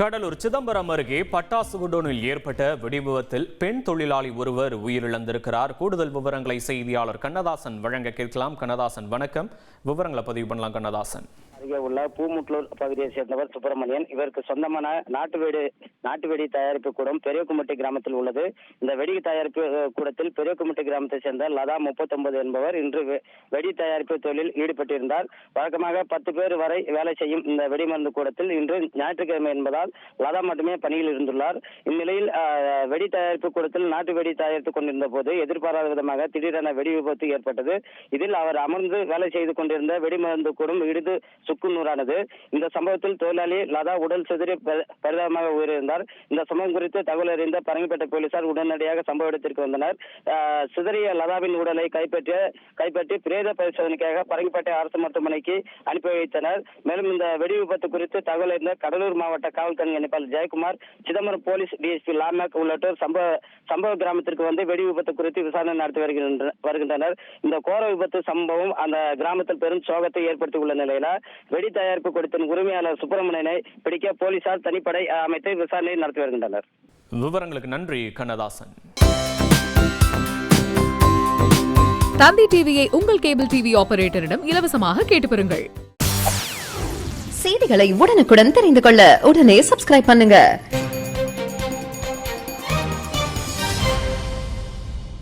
கடலூர் சிதம்பரம் அருகே பட்டாசு குடோனில் ஏற்பட்ட வெடிவிபத்தில் பெண் தொழிலாளி ஒருவர் உயிரிழந்திருக்கிறார். கூடுதல் விவரங்களை செய்தியாளர் கண்ணதாசன் வழங்க கேட்கலாம். கண்ணதாசன் வணக்கம். விவரங்களை பதிவு பண்ணலாம் கண்ணதாசன். அருகே உள்ள பூமுட்லூர் பகுதியை சேர்ந்தவர் சுப்பிரமணியன். இவருக்கு சொந்தமான நாட்டு வீடு நாட்டு வெடி தயாரிப்பு கூடம் பெரியகுமட்டி கிராமத்தில் உள்ளது. இந்த வெடி தயாரிப்பு கூடத்தில் பெரியகுமட்டி கிராமத்தை சேர்ந்த லதா முப்பத்தொன்பது என்பவர் இன்று வெடி தயாரிப்பு தொழிலில் ஈடுபட்டிருந்தார். வழக்கமாக பத்து பேர் வரை வேலை செய்யும் இந்த வெடிமருந்து கூடத்தில் இன்று ஞாயிற்றுக்கிழமை என்பதால் லதா மட்டுமே பணியில் இருந்துள்ளார். இந்நிலையில் வெடி தயாரிப்பு கூடத்தில் நாட்டு வெடி தயாரித்துக் கொண்டிருந்த போது எதிர்பாராத விதமாக திடீரென வெடி விபத்து ஏற்பட்டது. இதில் அவர் அமர்ந்து வேலை செய்து கொண்டிருந்த வெடிமருந்து கூடம் இடிந்து சுக்குநூறானது இந்த சம்பவத்தில் தொழிலாளி லதா உடல் சிதறி பரிதாபமாக உயிரிழந்தார். இந்த சம்பவம் குறித்து தகவல் அறிந்த பரங்கிப்பேட்டை போலீசார் உடனடியாக சம்பவ இடத்திற்கு வந்தனர். சிதறிய லதாவின் உடலை கைப்பற்றிய கைப்பற்றி பிரேத பரிசோதனைக்காக பரங்கிப்பேட்டை அரசு மருத்துவமனைக்கு அனுப்பி வைத்தனர். மேலும் இந்த வெடி விபத்து குறித்து தகவல் அறிந்த கடலூர் மாவட்ட காவல் கண்காணிப்பாளர் ஜெயக்குமார் சிதம்பரம் போலீஸ் டிஎஸ்பி லாமேக் உள்ளிட்டோர் சம்பவ சம்பவ கிராமத்திற்கு வந்து வெடி விபத்து குறித்து விசாரணை நடத்தி வருகின்ற வருகின்றனர். இந்த கோர விபத்து சம்பவம் அந்த கிராமத்தில் பெரும் சோகத்தை ஏற்படுத்தியுள்ள நிலையில வெடி தயாரிப்பு கூடத்தின் உரிமையாளர் சுப்பிரமணியனை பிடிக்க போலீசார் தனிப்படை அமைத்து விசாரணை நடத்தி வருகின்றனர். விவரங்களுக்கு நன்றி கண்ணதாசன். தந்தி டிவியை உங்கள் கேபிள் டிவி ஆபரேட்டரிடம் இலவசமாக கேட்டு பெறுங்கள். செய்திகளை உடனுக்குடன் தெரிந்து கொள்ள உடனே சப்ஸ்கிரைப் பண்ணுங்க.